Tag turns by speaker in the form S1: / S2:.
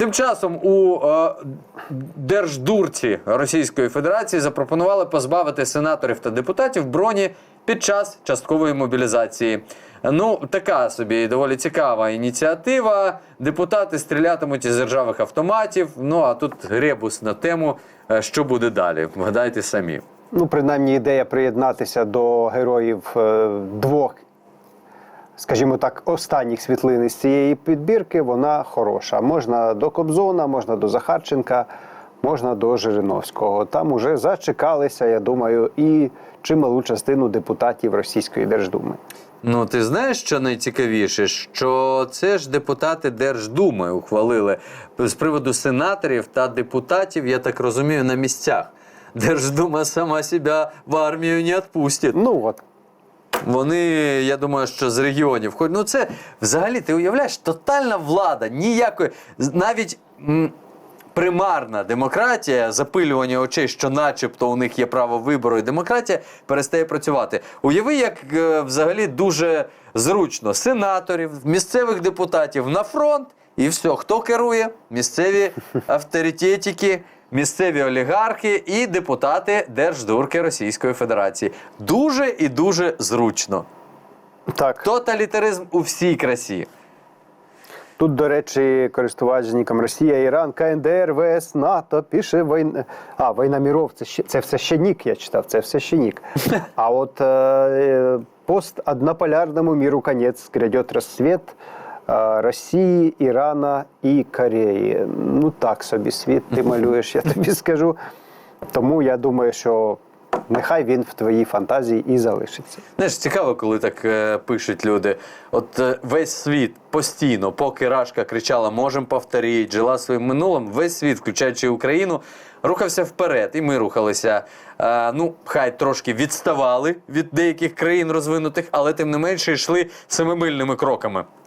S1: Тим часом у е, Держдурці Російської Федерації запропонували позбавити сенаторів та депутатів броні під час часткової мобілізації. Ну, така собі доволі цікава ініціатива. Депутати стрілятимуть із державних автоматів. Ну а тут гребус на тему, е, що буде далі. Вгадайте самі.
S2: Ну, принаймні, ідея приєднатися до героїв е, двох, скажімо так, останніх світлин із цієї підбірки, вона хороша. Можна до Кобзона, можна до Захарченка, можна до Жириновського. Там уже зачекалися, я думаю, і чималу частину депутатів Російської Держдуми.
S1: Ну, ти знаєш, що найцікавіше, що це ж депутати Держдуми ухвалили з приводу сенаторів та депутатів, я так розумію, на місцях. Держдума сама себе в армію не відпустить.
S2: Ну от.
S1: Вони, я думаю, що з регіонів. Ну, це взагалі, ти уявляєш, тотальна влада, ніякої, навіть м, примарна демократія, запилювання очей, що начебто у них є право вибору і демократія, перестає працювати. Уяви, як е, взагалі дуже зручно сенаторів, місцевих депутатів на фронт, і все, хто керує? Місцеві авторитетики. Місцеві олігархи і депутати Держдурки Російської Федерації. Дуже і дуже зручно.
S2: Так.
S1: Тоталітаризм у всій красі.
S2: Тут, до речі, користувач ніком Росія, Іран, КНДР, ВС, НАТО, пише війна. А, війна міров, це, ще, це все ще нік, я читав, це все ще нік. А от е, пост однополярному міру конець, грядет розсвіт е, Росії, Ірана і Кореї. Ну так собі світ ти малюєш, я тобі скажу. Тому я думаю, що нехай він в твоїй фантазії і залишиться.
S1: Знаєш, цікаво, коли так е, пишуть люди. От е, весь світ постійно, поки Рашка кричала Можем повторити, жила своїм минулим, весь світ, включаючи Україну, рухався вперед. І ми рухалися. Е, ну, хай трошки відставали від деяких країн розвинутих, але тим не менше йшли семимильними кроками.